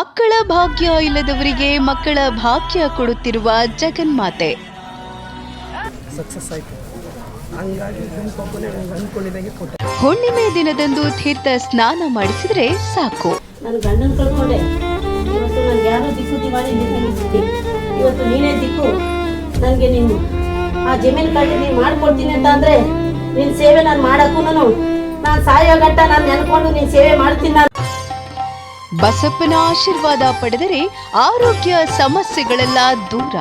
ಮಕ್ಕಳ ಭಾಗ್ಯ ಇಲ್ಲದವರಿಗೆ ಮಕ್ಕಳ ಭಾಗ್ಯ ಕೊಡುತ್ತಿರುವ ಜಗನ್ಮಾತೆ. ಹುಣ್ಣಿಮೆ ದಿನದಂದು ತೀರ್ಥ ಸ್ನಾನ ಮಾಡಿಸಿದ್ರೆ ಸಾಕು. ನೀನೇ ನೀನು ಆ ಜಮೀನು ಕಟ್ಟಿ ನೀನು ಮಾಡ್ಕೊಡ್ತೀನಿ ಅಂತ ಅಂದರೆ ನಿನ್ನ ಸೇವೆ ನಾನು ಮಾಡಕ್ಕೂ ನಾನು ಸಾಯೋ ಗಟ್ಟ ನಾನು ನೆನ್ಕೊಂಡು ನಿನ್ ಸೇವೆ ಮಾಡ್ತೀನಿ ನಾನು. ಬಸಪ್ಪನ ಆಶೀರ್ವಾದ ಪಡೆದರೆ ಆರೋಗ್ಯ ಸಮಸ್ಯೆಗಳೆಲ್ಲ ದೂರ.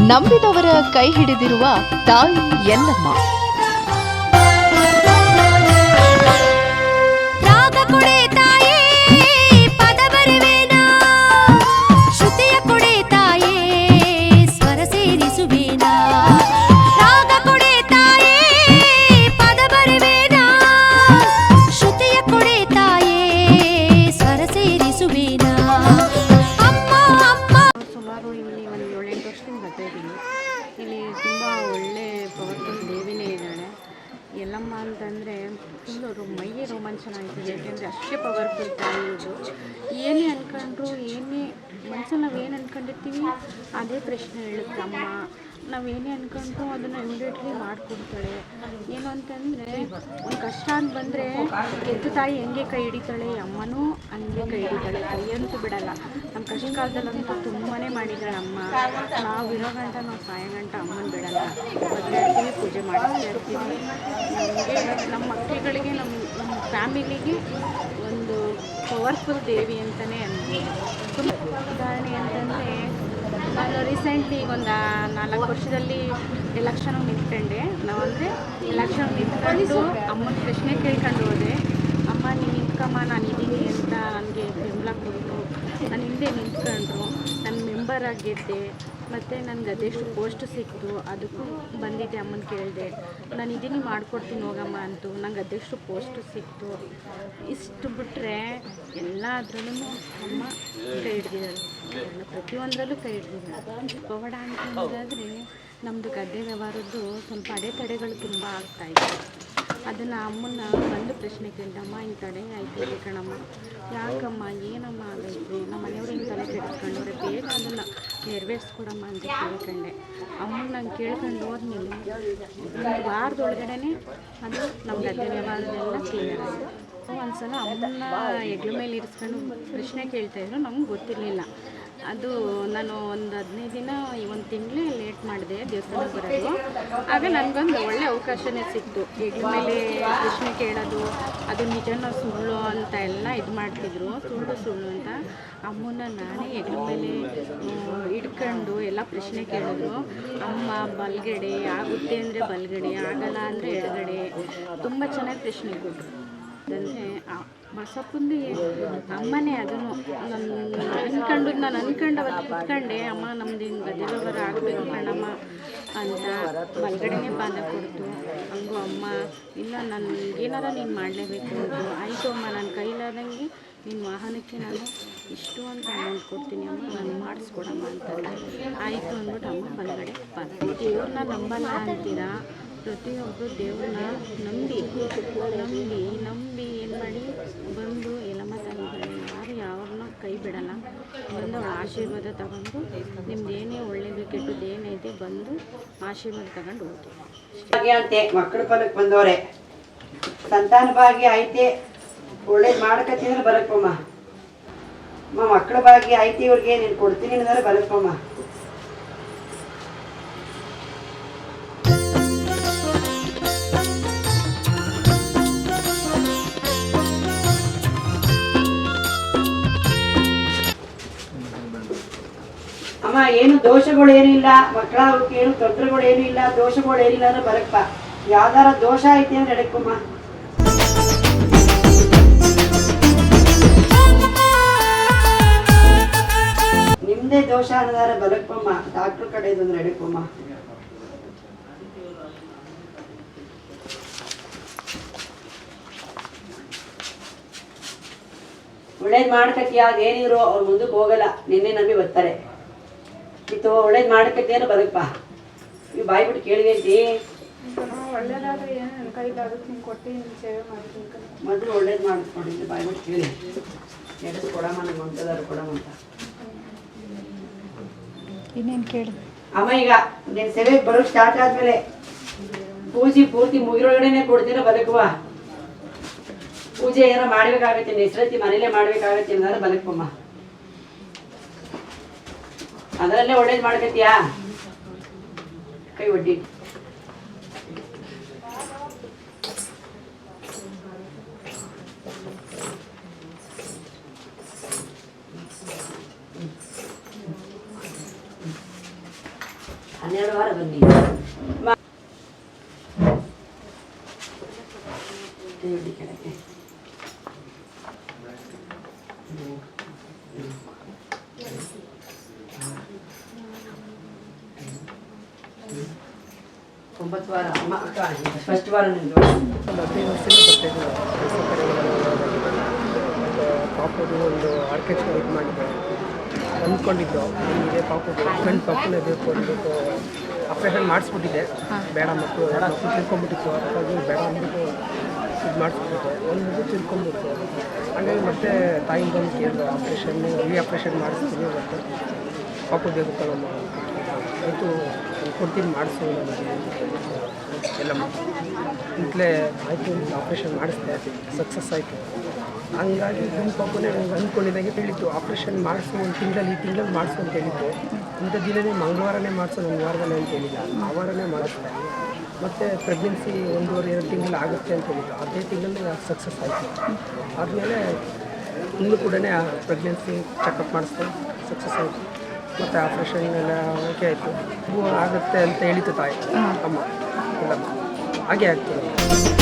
ನಂಬಿದವರ ಕೈ ಹಿಡಿದಿರುವ ತಾಯಿ ಎಲ್ಲಮ್ಮ ಆಯ್ತದೆ ಯಾಕೆಂದರೆ ಅಷ್ಟೇ ಪವರ್ಫುಲ್ ತಾಯಿ ಇದು ಏನೇ ಅಂದ್ಕೊಂಡ್ರು ಏನೇ ಮನಸ್ಸಲ್ಲಿ ನಾವು ಏನು ಅಂದ್ಕೊಂಡಿರ್ತೀವಿ ಅದೇ ಪ್ರಶ್ನೆ ಹೇಳುತ್ತೆ ಅಮ್ಮ. ನಾವು ಏನೇ ಅಂದ್ಕೊಂಡ್ರು ಅದನ್ನು ಇಮಿಡಿಯೇಟ್ಲಿ ಮಾಡಿಕೊಡ್ತಾಳೆ. ಏನು ಅಂತಂದರೆ, ಒಂದು ಕಷ್ಟ ಅಂತ ಬಂದರೆ ಎದ್ದು ತಾಯಿ ಹೆಂಗೆ ಕೈ ಹಿಡಿತಾಳೆ? ಅಮ್ಮನೂ ಹಂಗೆ ಕೈ ಹಿಡಿತಾಳೆ. ಕೈಯಂತೂ ಬಿಡಲ್ಲ. ನಮ್ಮ ಕಷ್ಟ ಕಾಲದಲ್ಲಂತೂ ತುಂಬಾ ಮಾಡಿದ್ದಾಳೆ ಅಮ್ಮ. ನಾವು ಇರೋ ಗಂಟ, ನಾವು ಸಾಯೋ ಗಂಟ ಅಮ್ಮನ ಬಿಡಲ್ಲ. ಮದುವೆ ಪೂಜೆ ಮಾಡಿಸ್ತಾ ಇರ್ತೀವಿ. ನಮಗೆ ನಮ್ಮ ಮಕ್ಕಳುಗಳಿಗೆ ನಮ್ಮ ಫ್ಯಾಮಿಲಿಗೆ ಒಂದು ಪವರ್ಫುಲ್ ದೇವಿ ಅಂತಲೇ ಅನ್ಬೋದು. ಉದಾಹರಣೆ ಅಂತಂದರೆ, ನಾನು ರೀಸೆಂಟ್ಲಿ ಈಗ ಒಂದು ನಾಲ್ಕು ವರ್ಷದಲ್ಲಿ ಎಲೆಕ್ಷನ್ ನಿಂತ್ಕೊಂಡೆ. ನಾವು ಅಂದರೆ ಎಲೆಕ್ಷನ್ ನಿಂತ್ಕೊಂಡು ಅಮ್ಮನ ಪ್ರಶ್ನೆ ಕೇಳ್ಕೊಂಡು ಹೋದೆ. ಅಮ್ಮ, ನೀನು ನಿಂತ್ಕಮ್ಮ ನಾನು ಇದ್ದೀನಿ ಅಂತ ನನಗೆ ಬೆಂಬಲ ಕೊಟ್ಟು. ನಾನು ಹಿಂದೆ ನಿಂತ್ಕೊಂಡ್ರು. ನನ್ನ ಮೆಂಬರ್ ಆಗಿದ್ದೆ. ಮತ್ತು ನನಗೆ ಅದೆಷ್ಟು ಪೋಸ್ಟ್ ಸಿಕ್ತು, ಅದಕ್ಕೂ ಬಂದಿದ್ದೆ ಅಮ್ಮನ ಕೇಳಿದೆ. ನಾನು ಇದೀನಿ, ಮಾಡಿಕೊಡ್ತೀನಿ ಹೋಗಮ್ಮ ಅಂತು. ನಂಗೆ ಅದೆಷ್ಟು ಪೋಸ್ಟ್ ಸಿಕ್ತು. ಇಷ್ಟು ಬಿಟ್ಟರೆ ಎಲ್ಲದ್ರಲ್ಲೂ ಅಮ್ಮ ಕೈ ಹಿಡ್ದಿದ್ದಾರೆ. ಪ್ರತಿಯೊಂದರಲ್ಲೂ ಕೈ ಹಿಡ್ದಿದ್ದಾರೆ. ಪವಾಡ ಅಂತಂದಾದರೆ ನಮ್ಮದು ಗದ್ದೆ ವ್ಯವಹಾರದ್ದು ಸ್ವಲ್ಪ ಅಡೆತಡೆಗಳು ತುಂಬ ಆಗ್ತಾಯಿದೆ ಅದನ್ನು ಅಮ್ಮನ ಬಂದು ಪ್ರಶ್ನೆ ಕೇಳಿದಮ್ಮ ಹಿಂಗೆ ತಡೆ ಆಯ್ತು ಕಣಮ್ಮ ಯಾಕಮ್ಮ ಏನಮ್ಮ ಆಗೈತೆ ನಮ್ಮ ಮನೆಯವ್ರು ಹಿಂಗೆ ತಲೆ ಕೆಡಿಸ್ಕೊಂಡವ್ರೆ ಬೇಗ ಅದನ್ನು ನೆರವೇರಿಸ್ಕೊಡಮ್ಮ ಅಂತ ಕೇಳ್ಕೊಂಡೆ ಅಮ್ಮನ ನಂಗೆ ಕೇಳ್ಕೊಂಡು ಹೋದ್ಮೇಲೆ ಒಂದು ವಾರದೊಳಗಡೆ ಅದು ನಮ್ಮ ಗದ್ದೆ ವ್ಯವಹಾರದೆಲ್ಲ ಕ್ಲಿಯರ್ ಆಯಿತು. ಒಂದ್ಸಲ ಅಮ್ಮನ ಹೆಗ್ಲ ಮೇಲೆ ಇರಿಸ್ಕೊಂಡು ಪ್ರಶ್ನೆ ಕೇಳ್ತಾಯಿದ್ರು ನಮ್ಗೆ ಗೊತ್ತಿರಲಿಲ್ಲ. ಅದು ನಾನು ಒಂದು ಹದಿನೈದು ದಿನ ಒಂದು ತಿಂಗಳೇ ಲೇಟ್ ಮಾಡಿದೆ ದೇವಸ್ಥಾನ ಬರೋದು. ಆಗ ನನಗೊಂದು ಒಳ್ಳೆ ಅವಕಾಶನೇ ಸಿಕ್ತು. ಹೆಗ್ಲ ಮೇಲೆ ಪ್ರಶ್ನೆ ಕೇಳೋದು, ಅದು ನಿಜನೋ ಸುಳ್ಳು ಅಂತ ಎಲ್ಲ ಇದು ಮಾಡ್ತಿದ್ರು. ಸುಳ್ಳು ಸುಳ್ಳು ಅಂತ. ಅಮ್ಮನ ನಾನೇ ಹೆಗ್ಲ ಮೇಲೆ ಇಟ್ಕೊಂಡು ಎಲ್ಲ ಪ್ರಶ್ನೆ ಕೇಳಿದ್ರು. ಅಮ್ಮ ಬಲ್ಗಡೆ, ಆಗುತ್ತೆ ಅಂದರೆ ಬಲ್ಗಡೆ, ಆಗಲ್ಲ ಅಂದರೆ ಎಡಗಡೆ. ತುಂಬ ಚೆನ್ನಾಗಿ ಪ್ರಶ್ನೆ ಕೊಟ್ಟರು ಅಂದರೆ ಬಸಪ್ಪಂದು ಅಮ್ಮನೇ ಅದನ್ನು, ನನ್ನ, ಅನ್ಕೊಂಡು, ನಾನು ಅನ್ಕೊಂಡು ಅವತ್ತು ಕುತ್ಕೊಂಡೆ, ಅಮ್ಮ ನಮ್ದು ಹಿಂಗೆ ಗದ್ದೆ ಆಗಬೇಕು ಕಣಮ್ಮ ಅಂತ ಬಲ್ಗಡೆನೇ ಬಾಂಧ ಕೊಡ್ತು. ಹಂಗೂ ಅಮ್ಮ ಇಲ್ಲ ನಾನು, ಏನಾರ ನೀನು ಮಾಡಲೇಬೇಕು. ಅಂತ ಆಯಿತು ಅಮ್ಮ ನನ್ನ ಕೈಲಾದಂಗೆ ನಿನ್ನ ವಾಹನಕ್ಕೆ ನಾನು ಇಷ್ಟು ಅಂತ ಅಮೌಂಟ್ ಕೊಡ್ತೀನಿ ಅಮ್ಮ, ನಾನು ಮಾಡಿಸ್ಕೊಡಮ್ಮ ಅಂತಂದು ಆಯಿತು ಅಂದ್ಬಿಟ್ಟು ಅಮ್ಮ ಬಲಗಡೆ ಬಾಂಧ ದೇವ್ರನ್ನ ನಂಬಲ್ಲ ಅಂತೀರಾ? ಪ್ರತಿಯೊಬ್ಬರು ದೇವ್ರನ್ನ ನಂಬಿ ನಂಬಿ ಏನು ಮಾಡಿ ಬಂದು ಎಲ್ಲಮ್ಮ ತಾಯಿಗಳು ಯಾರು ಯಾವಾಗಲೂ ಕೈ ಬಿಡಲ್ಲ ಬಂದು ಅವಳ ಆಶೀರ್ವಾದ ತಗೊಂಡು ನಿಮ್ದು ಏನೇ ಒಳ್ಳೇದು ಕೆಟ್ಟದ್ದು ಏನೈತೆ ಬಂದು ಆಶೀರ್ವಾದ ತಗೊಂಡು ಹೋಗಿ. ಅಂತೆ, ಮಕ್ಕಳ ಫಲಕ್ಕೆ ಬಂದವರೆ. ಸಂತಾನ ಭಾಗ್ಯ ಐತೆ. ಒಳ್ಳೇದು ಮಾಡ್ಕತ್ತಿದ್ರೆ ಬರಪ್ಪಮ್ಮ ಅಮ್ಮ. ಮಕ್ಕಳ ಭಾಗ್ಯ ಐತೆ ಇವ್ರಿಗೆ ನೀನು ಕೊಡ್ತೀನಿ ಅಂದ್ರೆ ಬರಪ್ಪಮ್ಮ ಅಮ್ಮ, ಏನು ದೋಷಗಳೇನಿಲ್ಲ ಮಕ್ಕಳ ಏನು ತೊಂದರೆಗಳೇನು ಇಲ್ಲ ದೋಷಗಳೇನಿಲ್ಲ ಅಂದ್ರೆ ಬರಕ್ಕ ಯಾವ್ದಾರ ದೋಷ ಐತಿ ಅಂದ್ರೆ ಎಡಕ್ಕಮ್ಮ ನಿಮ್ದೇ ದೋಷ ಅನ್ನದಾರ ಬರಕ್ಕಮ್ಮ ಡಾಕ್ಟರ್ ಕಡೆ ಅಂದ್ರೆ ಎಡಕ್ಕಮ್ಮ ಒಳ್ಳೇದ್ ಮಾಡ್ಕತ್ತಿ ಏನಿದ್ರು ಅವ್ರ ಮುಂದಕ್ಕೆ ಹೋಗಲ್ಲ, ನಿನ್ನೆ ನಂಬಿ ಬರ್ತಾರೆ. ಇತ್ತು ಒಳ್ಳೇದು ಅಂದ್ರೆ ಬರಪ್ಪ ನೀವು ಬಾಯ್ ಬಿಟ್ಟು ಕೇಳಿದೆ ಒಳ್ಳೇದಾದ್ರೆ ಏನು ನನ್ನ ಕೈಲಾಗುತ್ತೆ ಹಿಂಗೆ ಕೊಟ್ಟು ಸೇವೆ ಮಾಡ್ತೀನಿ ಕಣೆ. ಮೊದಲು ಒಳ್ಳೇದು ಮಾಡಿಸ್ಕೊಂಡಿದ್ದೆ ಬಾಯಿ ಬಿಟ್ಟು ಕೇಳಿ. ಎಡಸ್ ಕೊಡಮ್ಮ ನಮ್ಮ ಮಕ್ಕಳದಾರು ಕೊಡಮ್ಮ ಅಂತ. ಇನ್ನೇನು ಕೇಳಿ? ಅಮ್ಮ ಈಗ ನಿನ್ನ ಸೇವೆ ಬರೋಕ್ಕೆ ಸ್ಟಾರ್ಟ್ ಆದ್ಮೇಲೆ ಪೂಜೆ ಪೂರ್ತಿ ಮುಗಿರೊಳಗಡೆನೆ ಕೊಡ್ತೀರ ಬದುಕುವ? ಪೂಜೆ ಏನಾರ ಮಾಡ್ಬೇಕಾಗತ್ತೆ ನಿಸ್ರತಿ ಮನೇಲೆ ಮಾಡ್ಬೇಕಾಗತ್ತೆ ಏನಾದ್ರು ಬದುಕಮ್ಮ ಅದರಲ್ಲೇ ಒಳ್ಳೇದು ಮಾಡ್ಕತ್ತೀಯಾ? ಕೈ ಒಡ್ಡಿ ಹನ್ನೆರಡು ವಾರ ಬನ್ನಿ ಮ- ಕೈ ಒಡ್ಡಿ ಕೆಳಗೆ ಒಂಬತ್ತು ವಾರ ಅಮ್ಮ ಅಕ್ಕ ಫಸ್ಟ್ ವಾರ ನಿಂದು ಒಂದು ಪಾಪದು ಆರ್ಕೆಸ್ಟ್ರಾ ಇದು ಮಾಡಿದ್ದೆ ಅಂದ್ಕೊಂಡಿದ್ದು ಇದೇ ಪಾಪು ಫ್ರೆಂಡ್ ಪಾಪನೇ ಬೇಕು ಅಂದ್ಬಿಟ್ಟು ಆಪ್ರೇಷನ್ ಮಾಡಿಸ್ಬಿಟ್ಟಿದ್ದೆ ಬೇಡ ಮಕ್ಕಳು ಮಕ್ಕಳು ತಿಳ್ಕೊಂಬಿಟ್ಟಿತ್ತು ಹಾಗಾಗಿ ಬೇಡ ಅಂದ್ಬಿಟ್ಟು ಇದು ಮಾಡಿಸ್ಬಿಟ್ಟಿದ್ದೆ ಒಂದು ಮಗು ತಿಳ್ಕೊಂಬಿಟ್ಟು ಹಾಗಾಗಿ ಮತ್ತೆ ತಾಯಿ ಬಂದು ಕೇಳಿದ್ರು ಆಪ್ರೇಷನ್ನು ರೀ ಆಪ್ರೇಷನ್ ಮಾಡಿಸ್ತೀನಿ ಮತ್ತು ಪಾಪು ದೇವಸ್ಥಾನ ಆಯಿತು ಕೊಡ್ತೀನಿ, ಮಾಡಿಸು ಎಲ್ಲ ಇಂತಲೇ ಆಯಿತು ಆಪ್ರೇಷನ್ ಮಾಡಿಸ್ದೆ ಸಕ್ಸಸ್ ಆಯಿತು. ಹಂಗಾಗಿ ಗಂಡು ಪಾಪನೇ ನಂಗೆ ಅಂದ್ಕೊಂಡಿದ್ದಾಗೆ ಹೇಳಿತ್ತು ಆಪ್ರೇಷನ್ ಮಾಡಿಸು ಒಂದು ತಿಂಗಳಲ್ಲಿ, ಈ ತಿಂಗಳಲ್ಲಿ ಮಾಡಿಸು ಅಂತ ಹೇಳಿತ್ತು ಇಂಥ ದಿನನೇ ಮಂಗಳವಾರನೇ ಮಾಡಿಸು ಒಂದು ವಾರದಲ್ಲೇ ಅಂತ ಹೇಳಿಲ್ಲ. ಆ ವಾರನೇ ಮಾಡಿಸ್ದೆ ಮತ್ತು ಪ್ರೆಗ್ನೆನ್ಸಿ ಒಂದೂವರೆ, ಎರಡು ತಿಂಗಳು ಆಗುತ್ತೆ ಅಂತ ಹೇಳಿದ್ದು. ಅದೇ ತಿಂಗಳಲ್ಲಿ ಸಕ್ಸಸ್ ಆಯಿತು. ಆದಮೇಲೆ ಇನ್ನೂ ಕೂಡ ಪ್ರೆಗ್ನೆನ್ಸಿ ಚೆಕಪ್ ಮಾಡಿಸ್ದೆ ಸಕ್ಸಸ್ ಆಯಿತು. ಮತ್ತು ಆಪ್ರೇಷನ್ ಎಲ್ಲ ಓಕೆ ಆಯಿತು. ಆಗುತ್ತೆ ಅಂತ ಹೇಳಿತು ತಾಯಿ. ಅಮ್ಮ. ಇಲ್ಲಮ್ಮ ಹಾಗೆ ಆಗ್ತದೆ.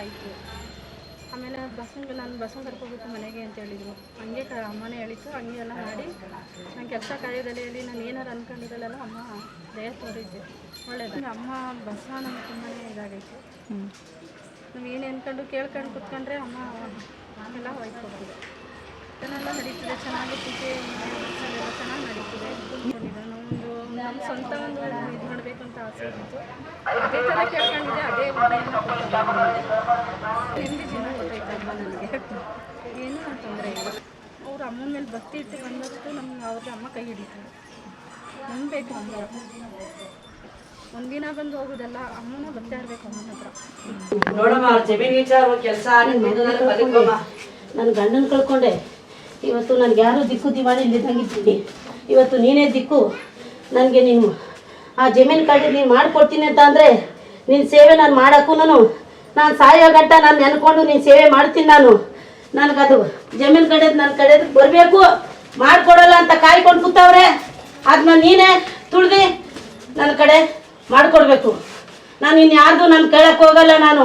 ಆಯಿತು ಆಮೇಲೆ ಬಸ್ಸಂಗೆ ನಾನು ಬಸ್ಸಂಗೆ ಕರ್ಕೋಬೇಕು ಮನೆಗೆ ಅಂತ ಹೇಳಿದರು. ಹಂಗೆ ಕ ಅಮ್ಮನೇ ಹೇಳಿತ್ತು ಹಂಗೆ ಎಲ್ಲ ಮಾಡಿ ನಾನು ಕೆಲಸ ಕಾರ್ಯದಲ್ಲಿ ನಾನು ಏನಾರು ಅಂದ್ಕೊಂಡಿದ್ದಲ್ಲ ಅಮ್ಮ ದಯ ತೋರಿದ್ದೆ. ಒಳ್ಳೇದು ಅಮ್ಮ ಬಸ್ಸ ನಮ್ಗೆ ತುಂಬಾ ಇದಾಗೈತೆ. ನಾವು ಏನು ಅಂದ್ಕೊಂಡು ಕೇಳ್ಕೊಂಡು ಕುತ್ಕೊಂಡ್ರೆ ಅಮ್ಮ ಎಲ್ಲ ಹೋಯ್ಕೊಡ್ತಿದೆ. ಇದನ್ನೆಲ್ಲ ನಡೀತಿದೆ. ಚೆನ್ನಾಗಿ ಪೂಜೆ ಎಲ್ಲ ಚೆನ್ನಾಗಿ ನಡೀತಿದೆ. ನಮ್ಮ ಸ್ವಂತ ಒಂದು ಇದು ಮಾಡಬೇಕು ಅಂತ ಆಸೆ ಇತ್ತು. ಅದೇ ಥರ ಕೇಳ್ಕೊಂಡಿದ್ದೆ ಅದೇ ಹಿಂದಿ ಜೀವನ ಗೊತ್ತಾಯ್ತು ಅಮ್ಮ ನನಗೆ? ಏನೂ ತೊಂದರೆ ಇಲ್ಲ. ಅವ್ರ ಅಮ್ಮನ ಮೇಲೆ ಭಕ್ತಿ ಇಟ್ಟು ಬಂದಷ್ಟು ನಮ್ಮ ಅವ್ರ ಅಮ್ಮ ಕೈ ಹಿಡಿತಾರೆ. ನಂಬಬೇಕು ಅಮ್ಮ ಒಂದಿನ ಬಂದು ಹೋಗೋದಲ್ಲ ಅಮ್ಮನ ಬರ್ತಾ ಇರಬೇಕು ಅಮ್ಮನ ಹತ್ರ. ನೋಡಮ್ಮ ಜಮೀನ್ ವಿಚಾರ ಕೆಲಸ ನನ್ನ ಗಂಡನ ಕಳ್ಕೊಂಡೆ. ಇವತ್ತು ನನಗೆ ಯಾರು ದಿಕ್ಕು ದಿವಾಳಿ ಇಲ್ಲಿದ್ದಂಗಿದ್ದೀನಿ ಇವತ್ತು ನೀನೇ ದಿಕ್ಕು. ನನಗೆ ನೀನು ಆ ಜಮೀನು ಕಡೆ ನೀನು ಮಾಡಿಕೊಡ್ತೀನಿ ಅಂತ ಅಂದರೆ ನಿನ್ನ ಸೇವೆ ನಾನು ಮಾಡೋಕ್ಕೂ ನಾನು ಸಾಯೋ ಗಂಟ ನಾನು ನೆನ್ಕೊಂಡು ನೀನು ಸೇವೆ ಮಾಡ್ತೀನಿ ನಾನು. ನನಗದು ಜಮೀನು ಕಡೆದು ನನ್ನ ಕಡೆದು ಬರಬೇಕು ಮಾಡಿಕೊಡೋಲ್ಲ ಅಂತ ಕಾಯ್ಕೊಂಡು ಕೂತವ್ರೆ. ಅದನ್ನ ನೀನೇ ತುಳಿದು ನನ್ನ ಕಡೆ ಮಾಡಿಕೊಡ್ಬೇಕು. ನಾನು ಇನ್ನು ಯಾರ್ದು ನಾನು ಕೇಳಕ್ಕೆ ಹೋಗಲ್ಲ ನಾನು.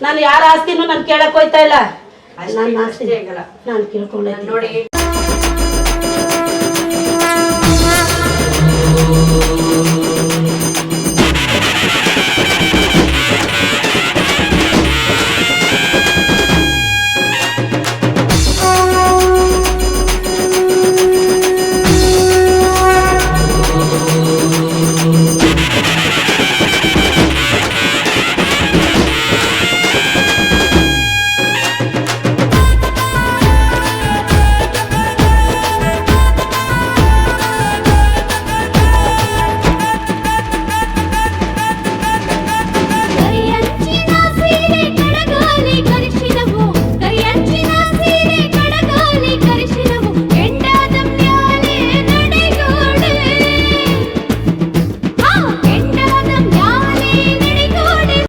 ನಾನು ಯಾರ ಆಸ್ತಿನೂ ನಾನು ಕೇಳಕ್ಕೆ ಹೋಯ್ತಾ ಇಲ್ಲ. ನನ್ನ ಆಸ್ತಿ ನಾನು ಕೇಳ್ಕೊಂಡೆ ನೋಡಿ